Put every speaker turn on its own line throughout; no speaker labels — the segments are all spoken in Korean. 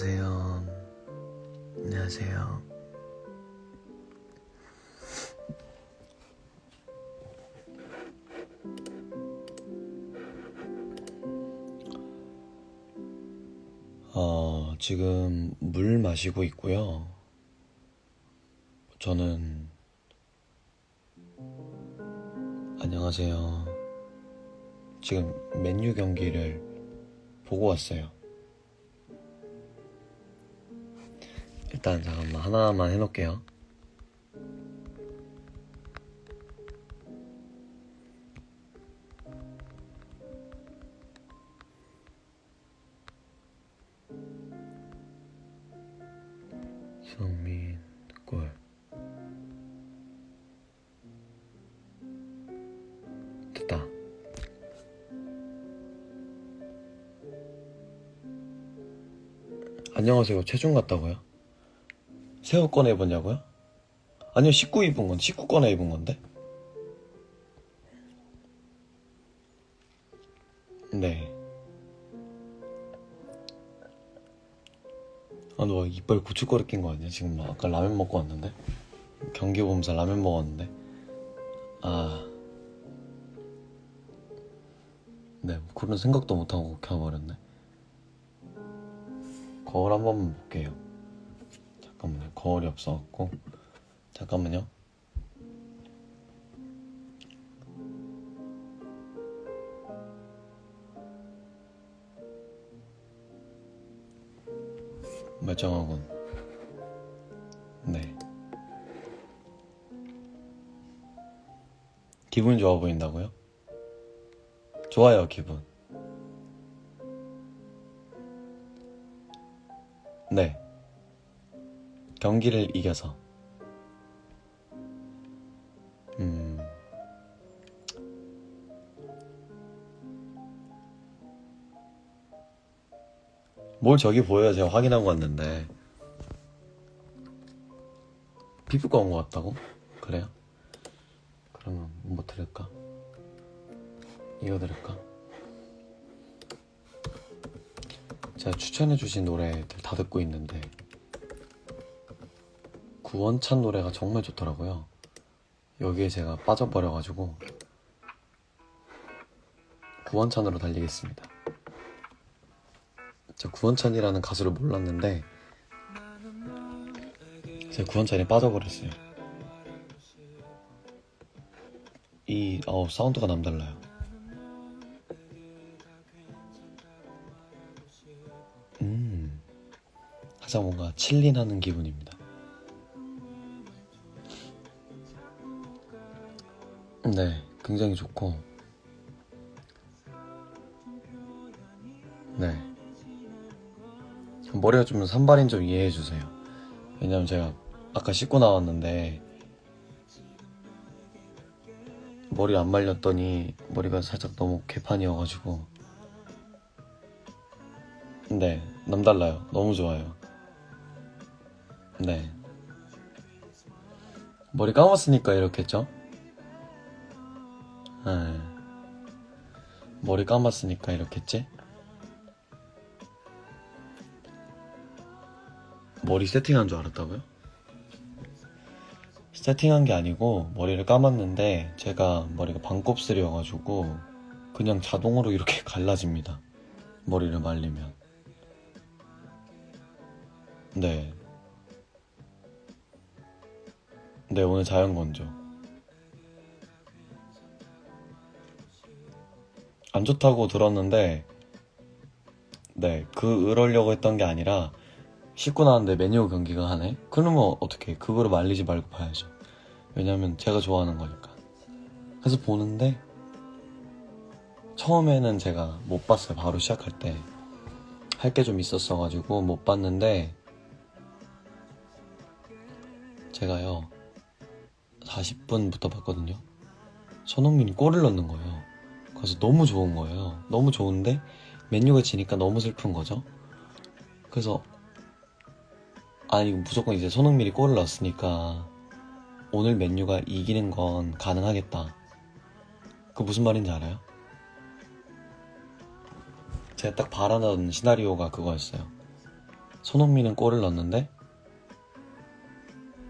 안녕하세요. 안녕하세요. 어, 지금 물 마시고 있고요. 저는 안녕하세요. 지금 맨유 경기를 보고 왔어요. 일단 잠깐만 하나만 해놓을게요. 성민 골 됐다. 안녕하세요. 체중 같다고요? 새우 꺼내 입었냐고요? 아니요, 19 입은 건, 19 꺼내 입은 건데? 네. 아, 너 이빨 고춧가루 낀 거 아니야? 지금 막 아까 라면 먹고 왔는데? 경기 보면서 라면 먹었는데? 아. 네, 그런 생각도 못하고 켜버렸네. 거울 한 번만 볼게요. 잠깐만요. 거울이 없어갖고. 잠깐만요. 멀쩡하군. 네. 기분이 좋아 보인다고요? 좋아요, 기분. 네. 경기를 이겨서. 음. 뭘 저기 보여요? 제가 확인하고 왔는데. 피부과 온 것 같다고? 그래요? 그러면 뭐 들을까? 이거 들을까? 제가 추천해주신 노래들 다 듣고 있는데 구원찬 노래가 정말 좋더라고요. 여기에 제가 빠져버려가지고 구원찬으로 달리겠습니다. 제가 구원찬이라는 가수를 몰랐는데 제가 구원찬에 빠져버렸어요. 이 어, 사운드가 남달라요. 음, 가장 뭔가 칠린하는 기분입니다. 굉장히 좋고, 네. 머리가 좀 산발인 좀 이해해 주세요. 왜냐면 제가 아까 씻고 나왔는데, 머리 안 말렸더니 머리가 살짝 너무 개판이어가지고, 네, 남달라요. 너무 좋아요. 네. 머리 감았으니까 이렇게 했죠? 네. 머리 감았으니까 이렇게 했지? 머리 세팅한 줄 알았다고요? 세팅한 게 아니고 머리를 감았는데 제가 머리가 반곱슬이어가지고 그냥 자동으로 이렇게 갈라집니다. 머리를 말리면. 네. 네, 오늘 자연 건조. 안 좋다고 들었는데, 네, 그, 으려고 했던 게 아니라, 씻고 나왔는데 메뉴 경기가 하네? 그러면 어떻게, 그거를 말리지 말고 봐야죠. 왜냐면 제가 좋아하는 거니까. 그래서 보는데, 처음에는 제가 못 봤어요. 바로 시작할 때. 할 게 좀 있었어가지고 못 봤는데, 제가요 40분부터 봤거든요 손흥민이 골을 넣는 거예요 그래서 너무 좋은 거예요 너무 좋은데 맨유가 지니까 너무 슬픈 거죠 그래서 아니 무조건 이제 손흥민이 골을 넣었으니까 오늘 맨유가 이기는 건 가능하겠다 그 무슨 말인지 알아요? 제가 딱 바라던 시나리오가 그거였어요 손흥민은 골을 넣었는데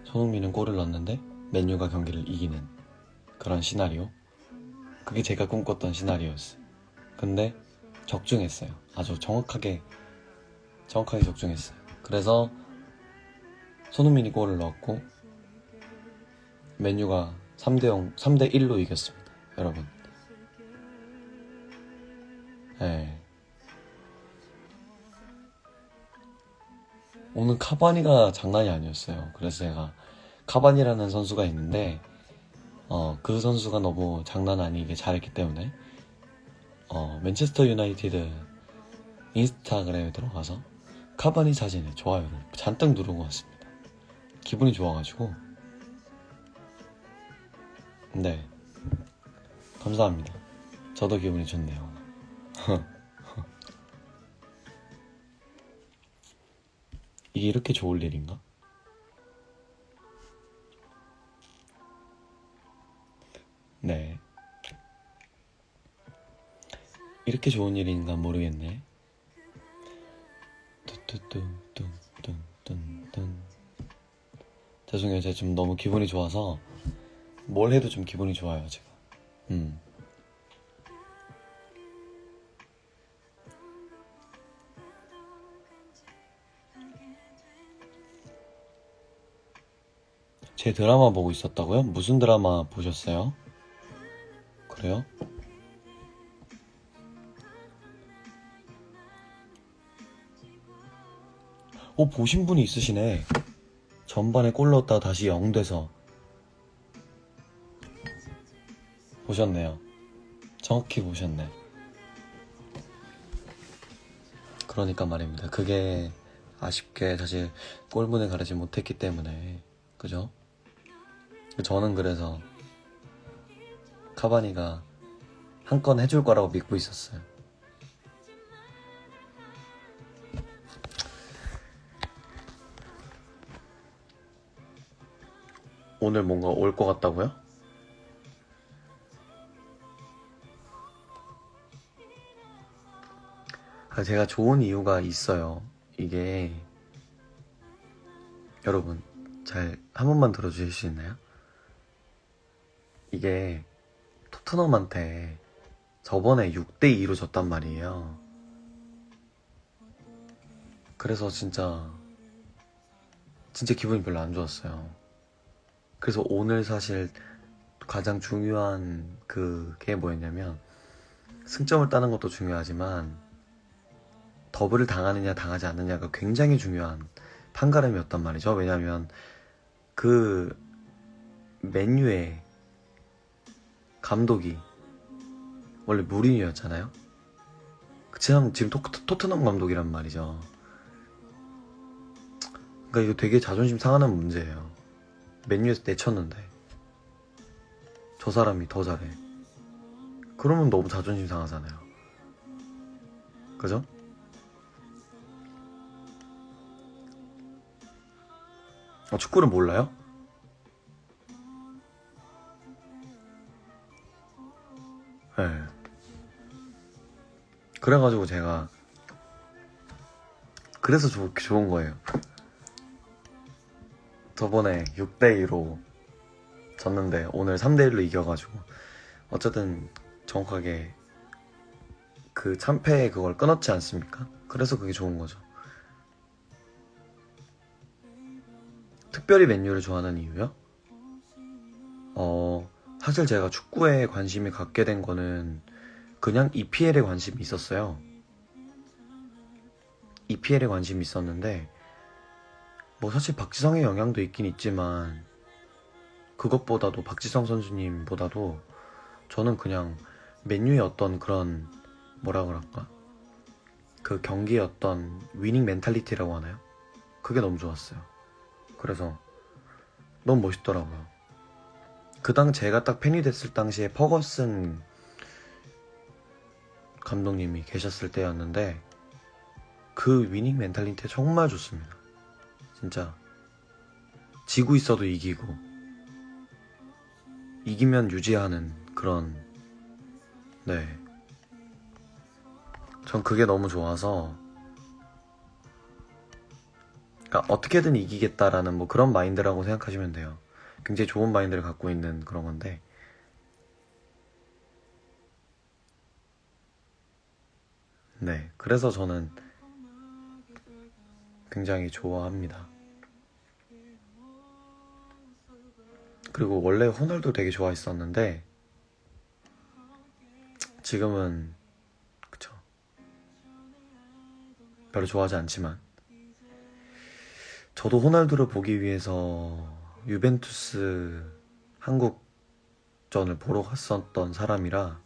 손흥민은 골을 넣었는데 맨유가 경기를 이기는 그런 시나리오. 그게 제가 꿈꿨던 시나리오였어요. 근데 적중했어요. 아주 정확하게 정확하게 적중했어요. 그래서 손흥민이 골을 넣었고 맨유가 3대 0, 3대 1로 이겼습니다. 여러분. 네. 오늘 카바니가 장난이 아니었어요. 그래서 제가 카바니라는 선수가 있는데 어, 그 선수가 너무 장난 아니게 잘했기 때문에 어, 맨체스터 유나이티드 인스타그램에 들어가서 카바니 사진에 좋아요를 잔뜩 누르고 왔습니다. 기분이 좋아가지고 네 감사합니다. 저도 기분이 좋네요. 이게 이렇게 좋을 일인가? 네. 이렇게 좋은 일인가 모르겠네. 뚜뚜뚜뚜뚜뚜뚜. 죄송해요. 제가 좀 너무 기분이 좋아서 뭘 해도 좀 기분이 좋아요, 제가. 음. 제 드라마 보고 있었다고요? 무슨 드라마 보셨어요? 그래요? 오, 보신 분이 있으시네. 전반에 골 넣었다가 다시 0 돼서. 보셨네요. 정확히 보셨네. 그러니까 말입니다. 그게 아쉽게 사실 골문에 가르지 못했기 때문에. 그죠? 저는 그래서 카바니가 한 건 해줄 거라고 믿고 있었어요. 오늘 뭔가 올 것 같다고요? 아, 제가 좋은 이유가 있어요. 이게 여러분 잘 한 번만 들어주실 수 있나요? 이게 토트넘한테 저번에 6대2로 졌단 말이에요. 그래서 진짜 진짜 기분이 별로 안 좋았어요. 그래서 오늘 사실 가장 중요한 그게 뭐였냐면 승점을 따는 것도 중요하지만 더블을 당하느냐 당하지 않느냐가 굉장히 중요한 판가름이었단 말이죠. 왜냐하면 그 맨유의 감독이 원래 무리뉴였잖아요. 지금 지금 토, 토트넘 감독이란 말이죠. 그러니까 이거 되게 자존심 상하는 문제예요. 맨유에서 내쳤는데 저 사람이 더 잘해. 그러면 너무 자존심 상하잖아요. 그죠? 아, 축구를 몰라요? 네. 그래가지고 제가 그래서 좋, 좋은 거예요. 저번에 6대2로 졌는데 오늘 3대1로 이겨가지고 어쨌든 정확하게 그 참패의 그걸 끊었지 않습니까? 그래서 그게 좋은 거죠. 특별히 맨유를 좋아하는 이유요? 어, 사실 제가 축구에 관심이 갖게 된 거는 그냥 EPL에 관심이 있었어요. EPL에 관심이 있었는데, 뭐 사실 박지성의 영향도 있긴 있지만, 그것보다도 박지성 선수님보다도 저는 그냥 맨유의 어떤 그런, 뭐라 그럴까? 그 경기의 어떤 위닝 멘탈리티라고 하나요? 그게 너무 좋았어요. 그래서 너무 멋있더라고요. 그 당 제가 딱 팬이 됐을 당시에 퍼거슨 감독님이 계셨을 때였는데 그 위닝 멘탈리티 정말 좋습니다. 진짜 지고 있어도 이기고 이기면 유지하는 그런 네. 전 그게 너무 좋아서 그러니까 어떻게든 이기겠다라는 뭐 그런 마인드라고 생각하시면 돼요. 굉장히 좋은 마인드를 갖고 있는 그런 건데. 네, 그래서 저는 굉장히 좋아합니다. 그리고 원래 호날두 되게 좋아했었는데 지금은 그쵸 별로 좋아하지 않지만 저도 호날두를 보기 위해서 유벤투스 한국전을 보러 갔었던 사람이라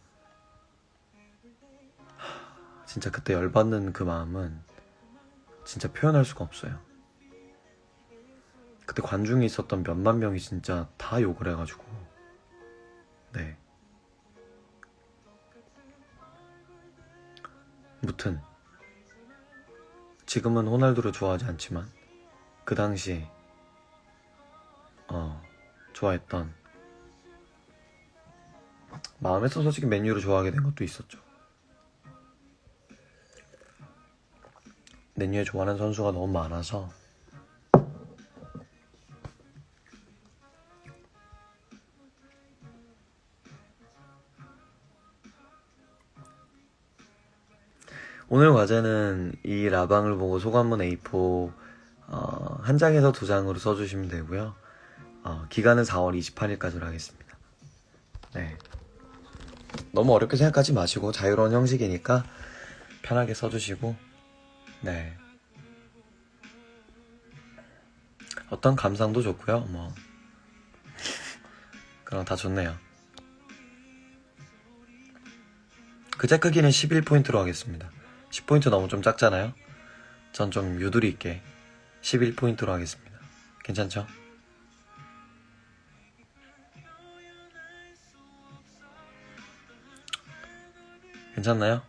하, 진짜 그때 열받는 그 마음은 진짜 표현할 수가 없어요. 그때 관중이 있었던 몇만 명이 진짜 다 욕을 해가지고 네 무튼 지금은 호날두를 좋아하지 않지만 그 당시 어 좋아했던. 마음에서 솔직히 맨유를 좋아하게 된 것도 있었죠. 맨유에 좋아하는 선수가 너무 많아서. 오늘 과제는 이 라방을 보고 소감문 A4 어, 한 장에서 두 장으로 써주시면 되고요. 어, 기간은 4월 28일까지로 하겠습니다. 네. 너무 어렵게 생각하지 마시고 자유로운 형식이니까 편하게 써주시고 네. 어떤 감상도 좋고요. 뭐 그럼 다 좋네요. 글자 크기는 11포인트로 하겠습니다. 10포인트 너무 좀 작잖아요? 전 좀 유두리 있게 11포인트로 하겠습니다. 괜찮죠? 괜찮나요?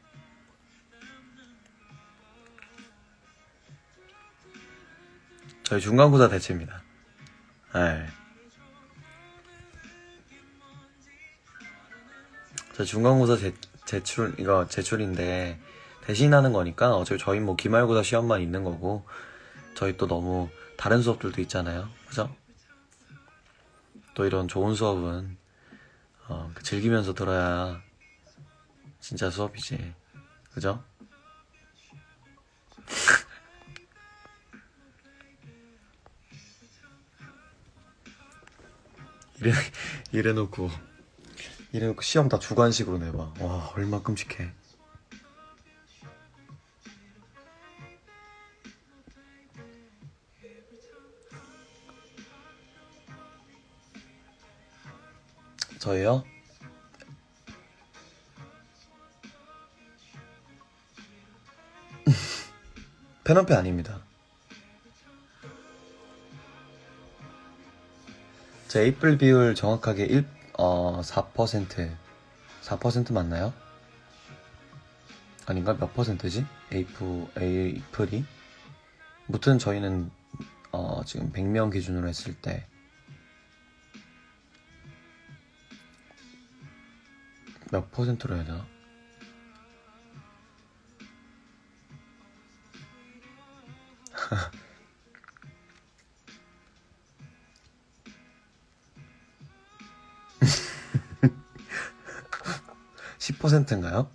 저희 중간고사 대체입니다. 네. 저 중간고사 제, 제출, 이거 제출인데, 대신하는 거니까, 어차피 저희 뭐 기말고사 시험만 있는 거고, 저희 또 너무 다른 수업들도 있잖아요. 그죠? 또 이런 좋은 수업은, 어, 즐기면서 들어야 진짜 수업이지. 그죠? 이래, 이래놓고, 이래놓고 시험 다 주관식으로 내봐. 와, 얼마 끔찍해. 저예요? 페넌페 아닙니다. 제 에이플 비율 정확하게 1, 어, 4%. 4% 맞나요? 아닌가? 몇 퍼센트지? 에이프, 에이플이? 무튼 저희는, 어, 지금 100명 기준으로 했을 때, 몇 퍼센트로 해야 되나? 십 퍼센트인가요?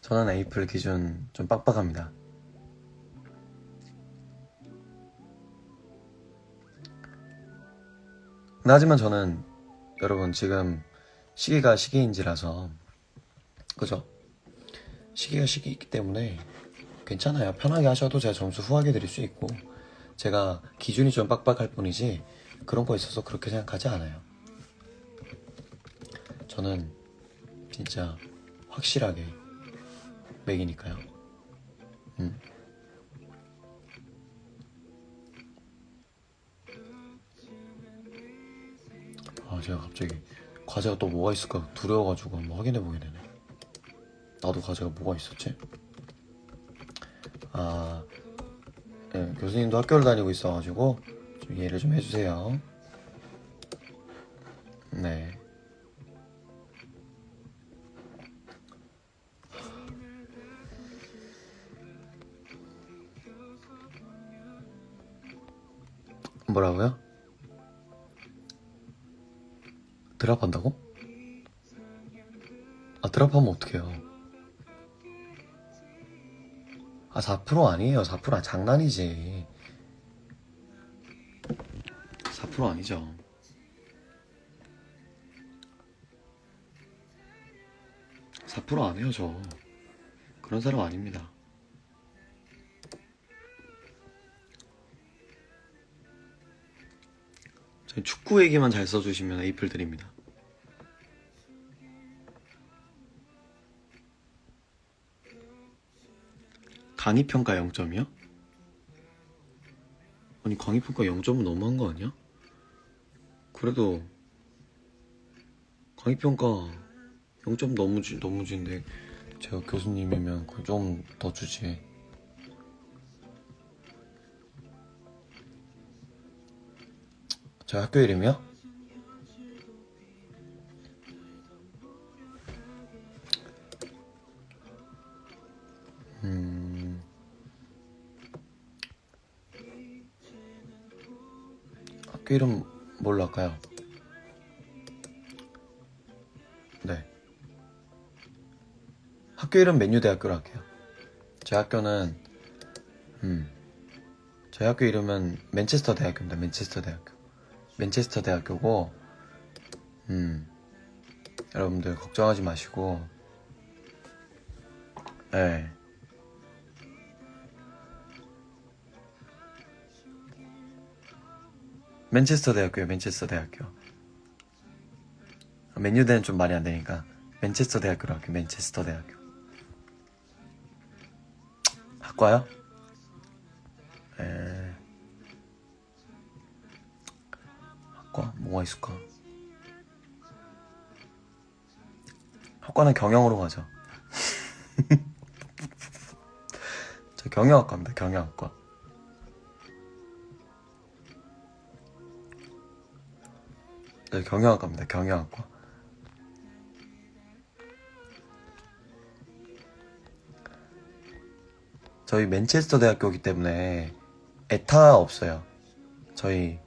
저는 에이플 기준 좀 빡빡합니다. 하지만 저는 여러분 지금 시기가 시기인지라서 그죠? 시기가 시기이기 때문에 괜찮아요. 편하게 하셔도 제가 점수 후하게 드릴 수 있고 제가 기준이 좀 빡빡할 뿐이지 그런 거 있어서 그렇게 생각하지 않아요. 저는 진짜 확실하게 맥이니까요. 음. 아, 제가 갑자기 과제가 또 뭐가 있을까 두려워가지고 한번 확인해 보게 되네. 나도 과제가 뭐가 있었지? 아, 네, 교수님도 학교를 다니고 있어가지고 좀 이해를 좀 해주세요. 네. 뭐라고요? 드랍한다고? 아 드랍하면 어떡해요 아 4% 아니에요. 4% 아, 장난이지. 4% 아니죠4%안 해요 저. 그런 사람 아닙니다. 축구 얘기만 잘 써주시면 에이플 드립니다 강의평가 0점이요? 아니 강의평가 0점은 너무한 거 아니야? 그래도 강의평가 0점 너무 주, 너무 주인데 제가 교수님이면 그 좀 더 주지 저 학교 이름이요? 학교 이름 뭘로 할까요? 네. 학교 이름 맨유대학교로 할게요. 제 학교는, 음, 저희 학교 이름은 맨체스터 대학교입니다. 맨체스터 대학교. 맨체스터 대학교고, 음, 여러분들 걱정하지 마시고, 네. 맨체스터 대학교요, 맨체스터 대학교. 맨유대는 좀 말이 안 되니까 맨체스터 대학교로 할게요. 맨체스터 대학교. 학과요? 에... 학과 뭐가 있을까? 학과는 경영으로 가죠. 저 경영학과입니다. 경영학과. 네, 경영학과입니다. 경영학과. 저희 맨체스터 대학교이기 때문에 에타 없어요. 저희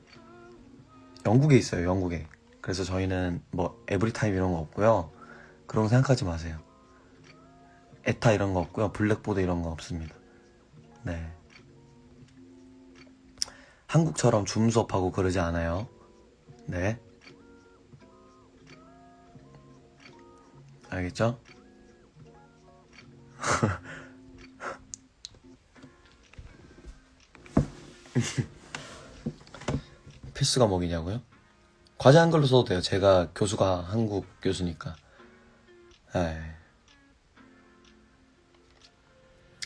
영국에 있어요. 영국에. 그래서 저희는 뭐 에브리타임 이런 거 없고요. 그런 거 생각하지 마세요. 에타 이런 거 없고요. 블랙보드 이런 거 없습니다. 네. 한국처럼 줌 수업하고 그러지 않아요. 네. 알겠죠? 필수 과목이냐고요? 과제 한글로 써도 돼요. 제가 교수가 한국 교수니까. 에이.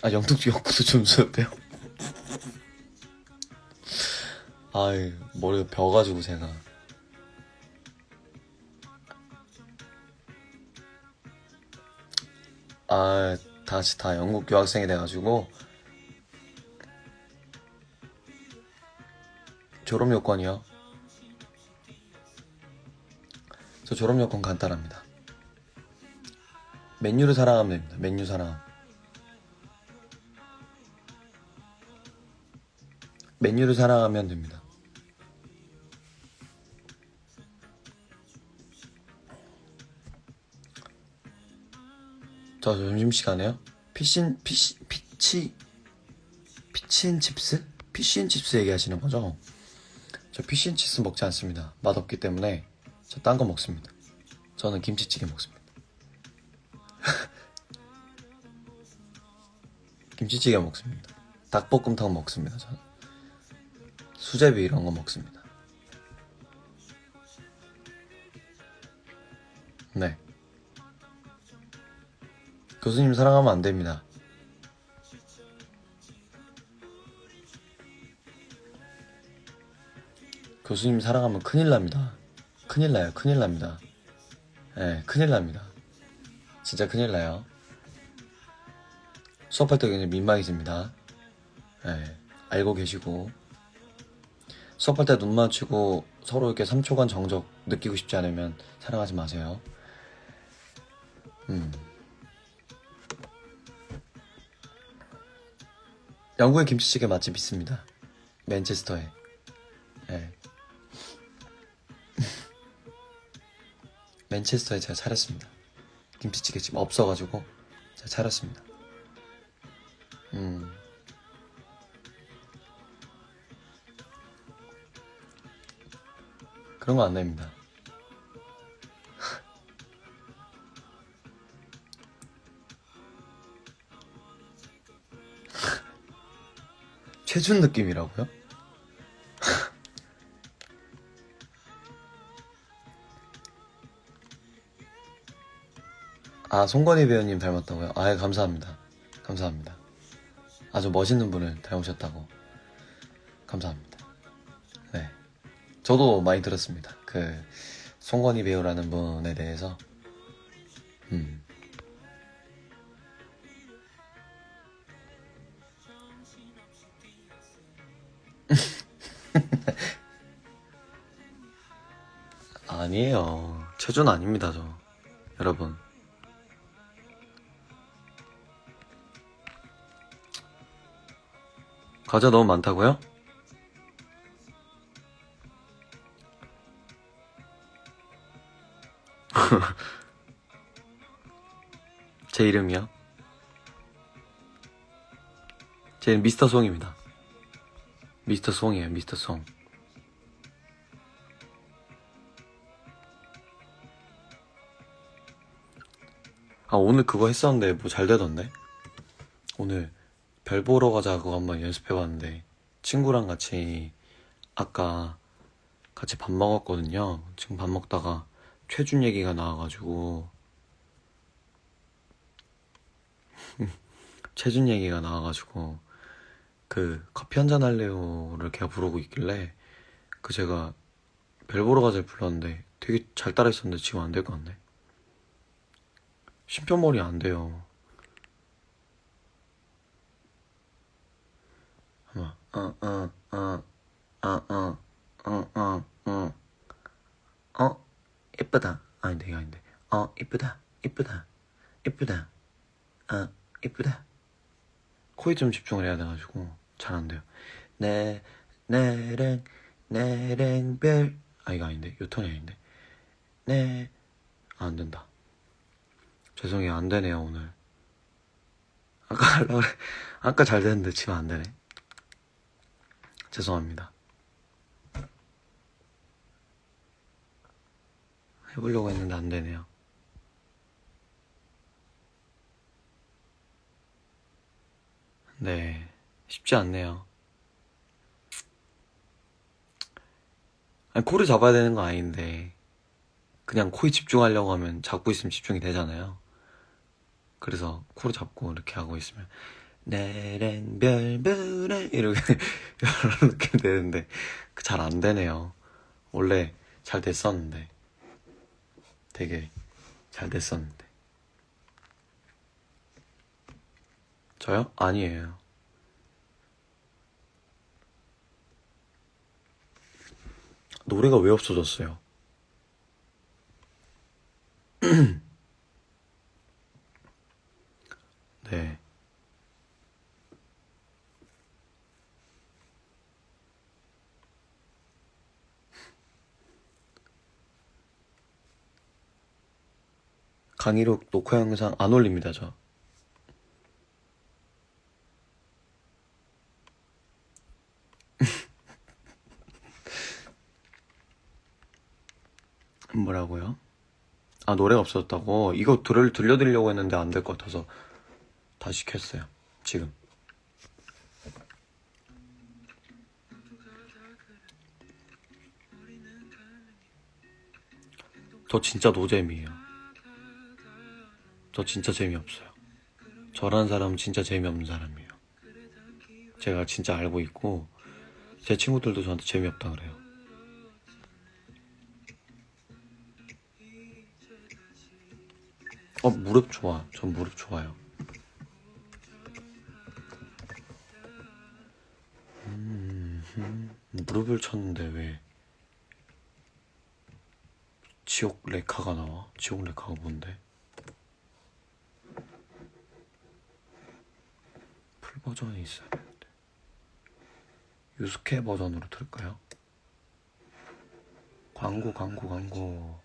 아, 영국, 영국도 좀 수업해요? 아이, 머리가 벼가지고 제가. 아, 다시 다 영국 유학생이 돼가지고. 졸업 요건이요? 저 졸업 요건 간단합니다. 맨유를 사랑하면 됩니다. 맨유 사랑. 맨유를 사랑하면 됩니다. 저 점심시간에요? 피신, 피시, 피치, 피치앤칩스? 피시앤칩스 얘기하시는 거죠? 저 피시앤칩스 먹지 않습니다. 맛없기 때문에 저 딴 거 먹습니다. 저는 김치찌개 먹습니다. 김치찌개 먹습니다. 닭볶음탕 먹습니다. 저는 수제비 이런 거 먹습니다. 네. 교수님 사랑하면 안 됩니다. 교수님 사랑하면 큰일 납니다. 큰일 나요. 큰일 납니다. 예, 네, 큰일 납니다. 진짜 큰일 나요. 수업할 때 굉장히 민망해집니다. 예, 네, 알고 계시고. 수업할 때 눈 마주치고 서로 이렇게 3초간 정적 느끼고 싶지 않으면 사랑하지 마세요. 음. 영국의 김치찌개 맛집 있습니다. 맨체스터에. 네. 맨체스터에 제가 차렸습니다. 김치찌개 지금 없어가지고 제가 차렸습니다. 음. 그런 거 안 됩니다. 최준 느낌이라고요? 아, 송건희 배우님 닮았다고요? 아, 감사합니다. 감사합니다. 아주 멋있는 분을 닮으셨다고. 감사합니다. 네. 저도 많이 들었습니다. 그, 송건희 배우라는 분에 대해서. 최준 아닙니다, 저. 여러분. 과자 너무 많다고요? 제 이름이요? 제 이름 미스터 송입니다. 미스터 송이에요, 미스터 송. 아, 오늘 그거 했었는데 뭐 잘 되던데? 오늘 별 보러 가자고 한번 연습해봤는데 친구랑 같이 아까 같이 밥 먹었거든요. 지금 밥 먹다가 최준 얘기가 나와가지고 최준 얘기가 나와가지고 그 커피 한잔 할래요를 걔가 부르고 있길래 그 제가 별 보러 가자를 불렀는데 되게 잘 따라했었는데 지금 안 될 것 같네. 심표머리 안 돼요. 어어어어어어어어 어 이쁘다. 아닌데 아닌데. 어 이쁘다 이쁘다 이쁘다. 아 이쁘다. 코에 좀 집중을 해야 돼가지고 잘 안 돼요. 내 내랭 내랭 별. 아 이거 아닌데. 요 톤이 아닌데. 네안 된다 죄송해요 안 되네요 오늘 아까 아까 잘 됐는데 지금 안 되네 죄송합니다. 해보려고 했는데 안 되네요. 네, 쉽지 않네요. 아니, 코를 잡아야 되는 거 아닌데, 그냥 코에 집중하려고 하면 잡고 있으면 집중이 되잖아요. 그래서 코를 잡고 이렇게 하고 있으면, 내랭 별별에 이렇게 이렇게 되는데 잘 안 되네요. 원래 잘 됐었는데 되게 잘 됐었는데 저요? 아니에요. 노래가 왜 없어졌어요? 네. 강의록 녹화 영상 안 올립니다, 저. 뭐라고요? 아, 노래가 없어졌다고? 이거 들을, 들려드리려고 했는데 안 될 것 같아서 다시 켰어요. 지금. 저 진짜 노잼이에요. 저 진짜 재미없어요. 저라는 사람은 진짜 재미없는 사람이에요. 제가 진짜 알고 있고, 제 친구들도 저한테 재미없다 그래요. 어, 무릎 좋아. 전 무릎 좋아요. 음, 음, 무릎을 쳤는데 왜 지옥 레카가 나와? 지옥 레카가 뭔데? 풀 버전이 있어야 되는데 유스케 버전으로 들을까요? 광고 광고 광고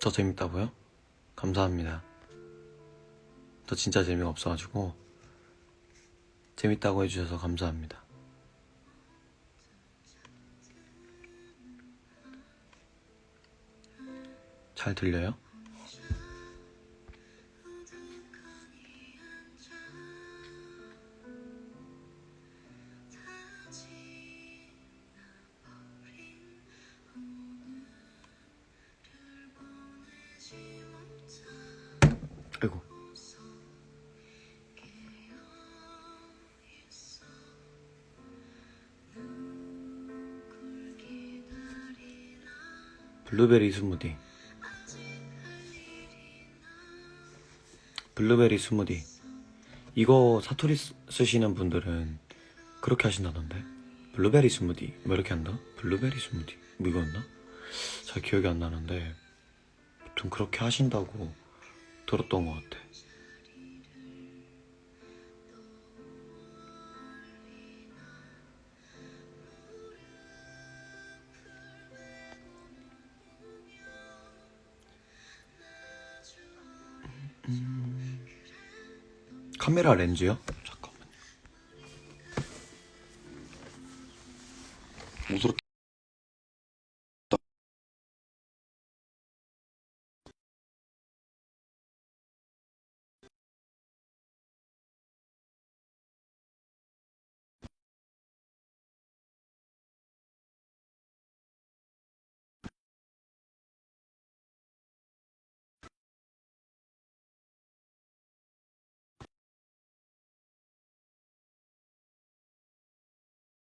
저 재밌다고요? 감사합니다. 저 진짜 재미가 없어가지고 재밌다고 해주셔서 감사합니다. 잘 들려요? 블루베리 스무디. 블루베리 스무디. 이거 사투리 쓰- 쓰시는 분들은 그렇게 하신다던데. 블루베리 스무디. 뭐 이렇게 한다? 블루베리 스무디. 뭐 이거였나? 잘 기억이 안 나는데. 보통 그렇게 하신다고 들었던 것 같아. 카메라 렌즈요?